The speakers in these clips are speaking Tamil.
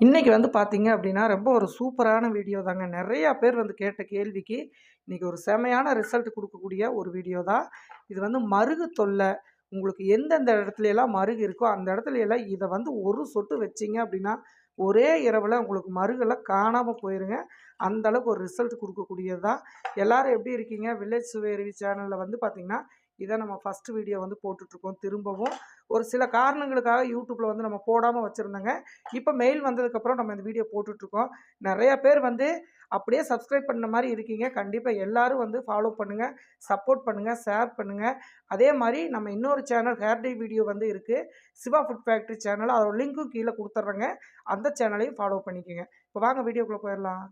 இன்னைக்கு வந்து பார்த்திங்க அப்படின்னா, ரொம்ப ஒரு சூப்பரான வீடியோ தாங்க. நிறையா பேர் வந்து கேட்ட கேள்விக்கு, இன்றைக்கி ஒரு செமையான ரிசல்ட் கொடுக்கக்கூடிய ஒரு வீடியோ தான். இது வந்து மருகு தொல்லை உங்களுக்கு எந்தெந்த இடத்துலையெல்லாம் மருகு இருக்கோ, அந்த இடத்துல எல்லாம் இதை வந்து ஒரு சொட்டு வச்சீங்க அப்படின்னா, ஒரே இரவில் உங்களுக்கு மருகெல்லாம் காணாமல் போயிருங்க. அந்த அளவுக்கு ஒரு ரிசல்ட் கொடுக்கக்கூடியது தான். எல்லோரும் எப்படி இருக்கீங்க? வில்லேஜ் சுவையருவி சேனலில் வந்து பார்த்திங்கன்னா இதை நம்ம ஃபர்ஸ்ட் வீடியோ வந்து போட்டுட்ருக்கோம் திரும்பவும். ஒரு சில காரணங்களுக்காக யூடியூப்பில் வந்து நம்ம போடாமல் வச்சுருந்தோங்க இப்போ மெயில் வந்ததுக்கப்புறம் நம்ம இந்த வீடியோ போட்டுட்ருக்கோம். நிறையா பேர் வந்து அப்படியே சப்ஸ்கிரைப் பண்ண மாதிரி இருக்கீங்க. கண்டிப்பாக எல்லாரும் வந்து ஃபாலோ பண்ணுங்கள் சப்போர்ட் பண்ணுங்கள் ஷேர் பண்ணுங்கள் அதே மாதிரி நம்ம இன்னொரு சேனல் ஹேர் டே வீடியோ வந்து இருக்குது சிவா ஃபுட் ஃபேக்ட்ரி சேனல். அதோட லிங்க்கும் கீழே கொடுத்துட்றேங்க அந்த சேனலையும் ஃபாலோ பண்ணிக்கங்க. இப்போ வாங்க வீடியோக்குள்ளே போயிடலாம்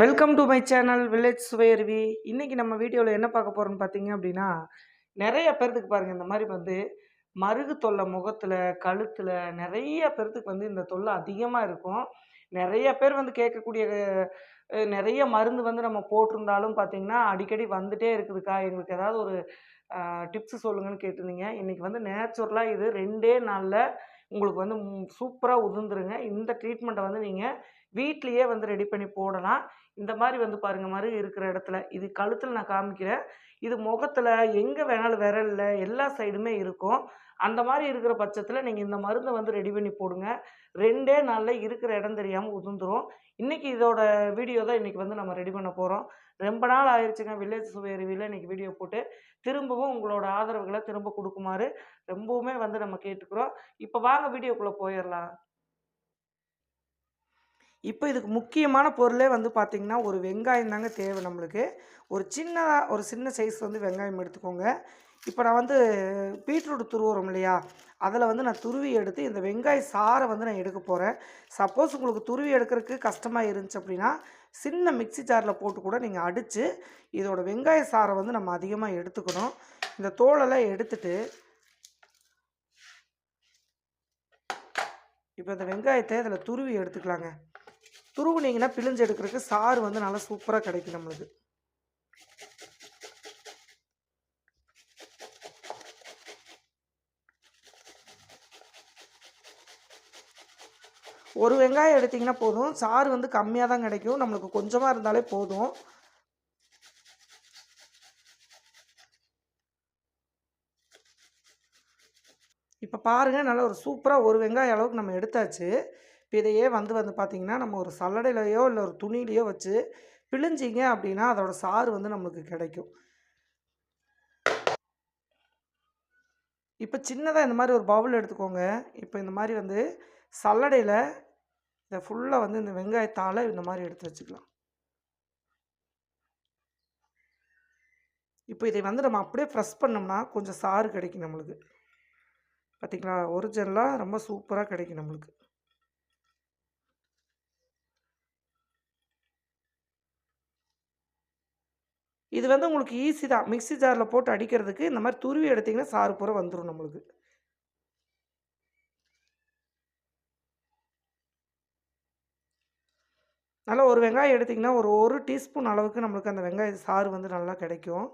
welcome to my channel village Suvaiyaruvi. இன்றைக்கி நம்ம வீடியோவில் என்ன பார்க்க போகிறோன்னு பார்த்தீங்க அப்படின்னா, நிறைய பேர்த்துக்கு பாருங்கள் இந்த மாதிரி வந்து மருகு தொல்லை முகத்தில் கழுத்தில் நிறைய பேர்த்துக்கு வந்து இந்த தொல்லை அதிகமாக இருக்கும். நிறைய பேர் வந்து கேட்கக்கூடிய நிறைய மருந்து வந்து நம்ம போட்டிருந்தாலும் பார்த்தீங்கன்னா, அடிக்கடி வந்துட்டே இருக்குதுக்கா. எங்களுக்கு ஏதாவது ஒரு டிப்ஸ் சொல்லுங்கன்னு கேட்டிருந்தீங்க. இன்னைக்கு வந்து நேச்சுரலாக இது ரெண்டே நாளில் உங்களுக்கு வந்து சூப்பராக உதிர்ந்துருங்க. இந்த ட்ரீட்மெண்ட்டை வந்து நீங்கள் வீட்லேயே வந்து ரெடி பண்ணி போடலாம். இந்த மாதிரி வந்து பாருங்க மாதிரி இருக்கிற இடத்துல, இது கழுத்தில் நான் காமிக்கிறேன். இது முகத்தில் எங்கே வேணாலும் விரல்ல எல்லா சைடுமே இருக்கும். அந்த மாதிரி இருக்கிற பட்சத்தில் நீங்கள் இந்த மருந்தை வந்து ரெடி பண்ணி போடுங்க. ரெண்டே நாளில் இருக்கிற இடம் தெரியாமல் உதிர்ந்துரும். இன்னைக்கு இதோட வீடியோ தான் இன்றைக்கி வந்து நம்ம ரெடி பண்ண போகிறோம் ரொம்ப நாள் ஆயிடுச்சுங்க வில்லேஜ் சுவையருவில இன்றைக்கி வீடியோ போட்டு. திரும்பவும் உங்களோட ஆதரவுகளை திரும்ப கொடுக்குமாறு ரொம்பவுமே வந்து நம்ம கேட்டுக்கிறோம். இப்போ வாங்க வீடியோக்குள்ளே போயிடலாம் இப்போ இதுக்கு முக்கியமான பொருளே வந்து பார்த்தீங்கன்னா, ஒரு வெங்காயம் தாங்க தேவை நம்மளுக்கு. ஒரு சின்னதாக ஒரு சின்ன சைஸ் வந்து வெங்காயம் எடுத்துக்கோங்க. இப்போ நான் வந்து பீட்ரூட் துருவுறோம் இல்லையா? அதில் வந்து நான் துருவி எடுத்து இந்த வெங்காய சாரை வந்து நான் எடுக்க போகிறேன் சப்போஸ் உங்களுக்கு துருவி எடுக்கிறதுக்கு கஷ்டமாக இருந்துச்சு அப்படின்னா, சின்ன மிக்ஸி ஜாரில் போட்டு கூட நீங்கள் அடித்து இதோட வெங்காய சாரை வந்து நம்ம அதிகமாக எடுத்துக்கணும். இந்த தோலெல்லாம் எடுத்துட்டு இப்போ இந்த வெங்காயத்தை இதில் துருவி எடுத்துக்கலாங்க. துருவுனீங்கன்னா பிழிஞ்சு எடுக்கிறதுக்கு சாறு வந்து நல்லா சூப்பராக கிடைக்கும் நம்மளுக்கு. ஒரு வெங்காயம் எடுத்தீங்கன்னா போதும். சாறு வந்து கம்மியாக தான் கிடைக்கும். நம்மளுக்கு கொஞ்சமாக இருந்தாலே போதும். இப்போ பாருங்கள் நல்லா ஒரு சூப்பராக ஒரு வெங்காயம் அளவுக்கு நம்ம எடுத்தாச்சு. இப்போ இதையே வந்து வந்து பார்த்திங்கன்னா நம்ம ஒரு சல்லடையிலையோ இல்லை ஒரு துணியிலையோ வச்சு பிழிஞ்சிங்க அப்படின்னா, அதோட சாறு வந்து நம்மளுக்கு கிடைக்கும். இப்போ சின்னதாக இந்த மாதிரி ஒரு பவுல் எடுத்துக்கோங்க. இப்போ இந்த மாதிரி வந்து சல்லடையில இதை ஃபுல்லாக வந்து இந்த வெங்காயத்தால் இந்த மாதிரி எடுத்து வச்சுக்கலாம். இப்போ இதை வந்து நம்ம அப்படியே ஃப்ரெஷ் பண்ணோம்னா, கொஞ்சம் சாறு கிடைக்கும் நம்மளுக்கு. பார்த்திங்களா ஒரிஜினலாக ரொம்ப சூப்பராக கிடைக்கும் நம்மளுக்கு. இது வந்து உங்களுக்கு ஈஸி தான். மிக்ஸி ஜாரில் போட்டு அடிக்கிறதுக்கு இந்த மாதிரி துருவி எடுத்திங்கன்னா சாறு பூரா வந்துடும் நம்மளுக்கு. நல்லா ஒரு வெங்காயம் எடுத்திங்கன்னா ஒரு ஒரு டீஸ்பூன் அளவுக்கு நம்மளுக்கு அந்த வெங்காய சாறு வந்து நல்லா கிடைக்கும்.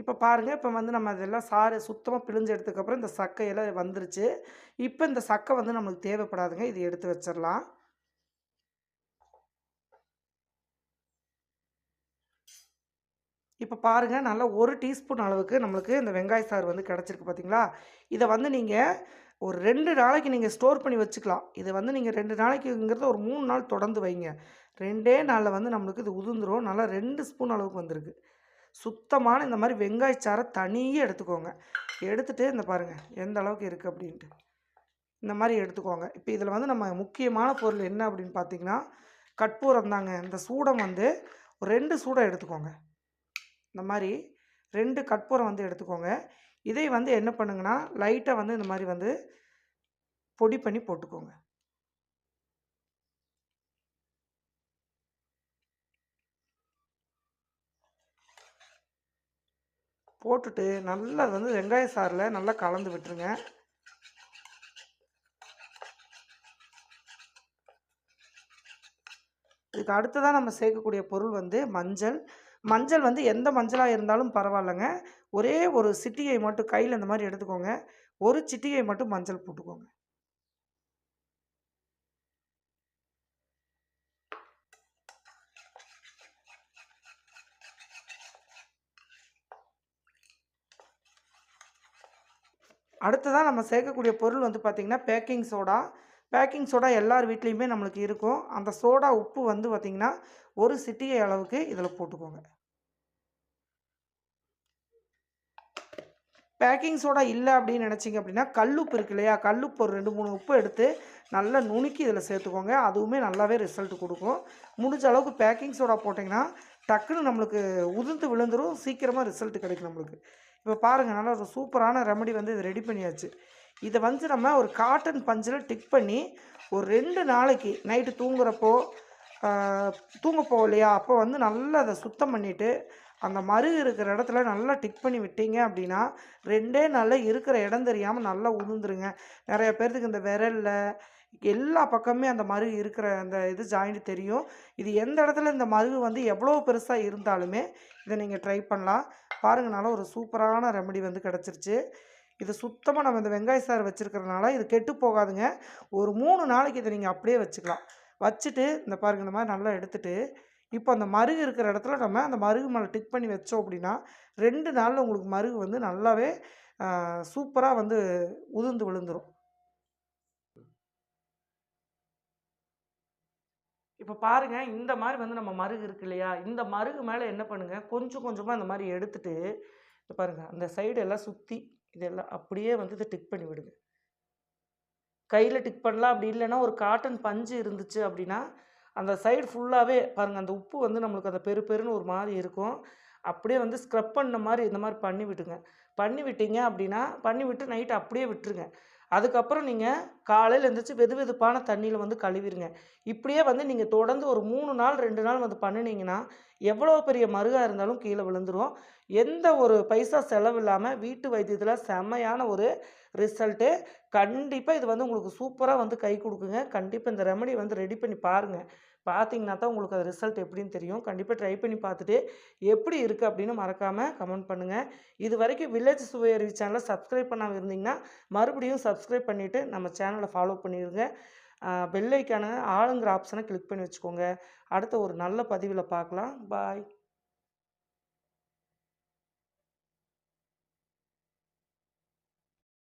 இப்போ பாருங்கள் இப்போ வந்து நம்ம அதெல்லாம் சாறு சுத்தமாக பிழிஞ்சு எடுத்ததுக்கப்புறம் இந்த சக்கையெல்லாம் வந்துருச்சு. இப்போ இந்த சக்கை வந்து நம்மளுக்கு தேவைப்படாதுங்க. இது எடுத்து வச்சிடலாம் இப்போ பாருங்கள் நல்லா ஒரு டீஸ்பூன் அளவுக்கு நம்மளுக்கு இந்த வெங்காய சாறு வந்து கிடச்சிருக்கு பார்த்தீங்களா? இதை வந்து நீங்கள் ஒரு ரெண்டு நாளைக்கு நீங்கள் ஸ்டோர் பண்ணி வச்சுக்கலாம். இதை வந்து நீங்கள் ரெண்டு நாளைக்குங்கிறத ஒரு மூணு நாள் தொடர்ந்து வைங்க. ரெண்டே நாளில் வந்து நம்மளுக்கு இது உதிர்ந்துடும் நல்லா ரெண்டு ஸ்பூன் அளவுக்கு வந்திருக்கு. சுத்தமான இந்த மாதிரி வெங்காய சாறை தனியாக எடுத்துக்கோங்க. எடுத்துகிட்டு இந்த பாருங்கள் எந்த அளவுக்கு இருக்குது அப்படின்ட்டு. இந்த மாதிரி எடுத்துக்கோங்க. இப்போ இதில் வந்து நம்ம முக்கியமான பொருள் என்ன அப்படின்னு பார்த்தீங்கன்னா, கற்பூரம் தாங்க. இந்த சூடம் வந்து ரெண்டு சூடம் எடுத்துக்கோங்க. இந்த மாதிரி ரெண்டு கற்பூரம் வந்து எடுத்துக்கோங்க. இதை வந்து என்ன பண்ணுங்கன்னா, லைட்டாக வந்து இந்த மாதிரி வந்து பொடி பண்ணி போட்டுக்கோங்க. போட்டுட்டு நல்லா அது வந்து வெங்காய சாரில் நல்லா கலந்து விட்டுருங்க. இதுக்கு அடுத்ததாக நம்ம சேர்க்கக்கூடிய பொருள் வந்து மஞ்சள். மஞ்சள் வந்து எந்த மஞ்சளாக இருந்தாலும் பரவாயில்லங்க. ஒரே ஒரு சிட்டிகை மட்டும் கையில் இந்த மாதிரி எடுத்துக்கோங்க. ஒரு சிட்டிகை மட்டும் மஞ்சள் போட்டுக்கோங்க. அடுத்ததா நம்ம சேர்க்கக்கூடிய பொருள் வந்து பார்த்தீங்கன்னா, பேக்கிங் சோடா. பேக்கிங் சோடா எல்லார் வீட்லேயுமே நம்மளுக்கு இருக்கும். அந்த சோடா உப்பு வந்து பார்த்திங்கன்னா ஒரு சிட்டிகை அளவுக்கு இதில் போட்டுக்கோங்க. பேக்கிங் சோடா இல்லை அப்படின்னு நினச்சிங்க அப்படின்னா, கல்லுப்பு இருக்கு இல்லையா? கல்லுப்பு ஒரு 2, 3 உப்பு எடுத்து நல்லா நுணுக்கி இதில் சேர்த்துக்கோங்க. அதுவுமே நல்லாவே ரிசல்ட் கொடுக்கும் முடிஞ்ச அளவுக்கு பேக்கிங் சோடா போட்டிங்கன்னா டக்குன்னு நம்மளுக்கு உதிர்ந்து விழுந்துடும் சீக்கிரமாக ரிசல்ட் கிடைக்கும் நம்மளுக்கு. இப்போ பாருங்கள் நல்லா ஒரு சூப்பரான ரெமெடி வந்து இது ரெடி பண்ணியாச்சு. இதை வந்து நம்ம ஒரு காட்டன் பஞ்சில் டிக் பண்ணி, ஒரு ரெண்டு நாளைக்கு நைட்டு தூங்குறப்போ, தூங்க போகலையா இல்லையா? அப்போ வந்து நல்லா அதை சுத்தம் பண்ணிவிட்டு அந்த மருகு இருக்கிற இடத்துல நல்லா டிக் பண்ணி விட்டீங்க அப்படின்னா, ரெண்டே நாளில் இருக்கிற இடம் தெரியாமல் நல்லா உதிர்ந்துருங்க. நிறைய பேர்த்துக்கு இந்த விரல்ல, எல்லா பக்கமுமே அந்த மறு இருக்கிற அந்த இது ஜாயிண்ட் தெரியும். இது எந்த இடத்துல இந்த மருகு வந்து எவ்வளோ பெருசாக இருந்தாலுமே, இதை நீங்கள் ட்ரை பண்ணலாம். பாருங்கனால நல்லா ஒரு சூப்பரான ரெமெடி வந்து கிடச்சிருச்சு இது சுத்தமாக நம்ம இந்த வெங்காய சாறு வச்சிருக்கிறதுனால, இது கெட்டு போகாதுங்க. ஒரு மூணு நாளைக்கு இதை நீங்கள் அப்படியே வச்சுக்கலாம். வச்சுட்டு இந்த பாருங்கள் இந்த மாதிரி நல்லா எடுத்துகிட்டு இப்போ அந்த மருகு இருக்கிற இடத்துல நம்ம அந்த மருகு மேலே டிக் பண்ணி வச்சோம் அப்படின்னா, ரெண்டு நாளில் உங்களுக்கு மருகு வந்து நல்லாவே சூப்பராக வந்து உதிர்ந்து விழுந்துரும். இப்போ பாருங்க, இந்த மாதிரி வந்து நம்ம மருகு இருக்கு இல்லையா? இந்த மருகு மேலே என்ன பண்ணுங்கள் கொஞ்சம் கொஞ்சமாக இந்த மாதிரி எடுத்துட்டு, இங்க பாருங்கள் அந்த சைடு எல்லாம் சுற்றி இதெல்லாம் அப்படியே வந்து இதை டிக் பண்ணி விடுங்க. கையில் டிக் பண்ணலாம். அப்படி இல்லைன்னா ஒரு காட்டன் பஞ்சு இருந்துச்சு அப்படின்னா, அந்த சைடு ஃபுல்லாகவே பாருங்கள் அந்த உப்பு வந்து நம்மளுக்கு அந்த பெரு பெருன்னு ஒரு மாதிரி இருக்கும். அப்படியே வந்து ஸ்க்ரப் பண்ண மாதிரி இந்த மாதிரி பண்ணி விட்டுங்க. பண்ணி விட்டீங்க அப்படின்னா, பண்ணி விட்டு நைட்டு அப்படியே விட்டுருங்க. அதுக்கப்புறம் நீங்கள் காலையில் எழுந்திரிச்சு வெது வெதுப்பான தண்ணியில் வந்து கழுவிடுங்க இப்படியே வந்து நீங்கள் தொடர்ந்து ஒரு மூணு நாள், ரெண்டு நாள் வந்து பண்ணுனீங்கன்னா, எவ்வளோ பெரிய மருகா இருந்தாலும் கீழே விழுந்துரும். எந்த ஒரு பைசா செலவு இல்லாமல் வீட்டு வைத்தியத்தில் செம்மையான ஒரு ரிசல்ட்டு. கண்டிப்பாக இது வந்து உங்களுக்கு சூப்பராக வந்து கை கொடுக்குங்க கண்டிப்பாக இந்த ரெமடி வந்து ரெடி பண்ணி பாருங்கள் பார்த்தீங்கன்னா தான் உங்களுக்கு அது ரிசல்ட் எப்படின்னு தெரியும். கண்டிப்பாக ட்ரை பண்ணி பார்த்துட்டு, எப்படி இருக்குது அப்படின்னு மறக்காமல் கமெண்ட் பண்ணுங்கள் இது வரைக்கும் வில்லேஜ் சுவையருவி சேனலை சப்ஸ்கிரைப் பண்ணாம இருந்தீங்கன்னா, மறுபடியும் சப்ஸ்கிரைப் பண்ணிவிட்டு நம்ம சேனலை ஃபாலோ பண்ணிடுங்க பெல்லைக்கான ஆளுங்கிற ஆப்ஷனை கிளிக் பண்ணி வச்சுக்கோங்க. அடுத்த ஒரு நல்ல பதிவில் பார்க்கலாம். பாய்.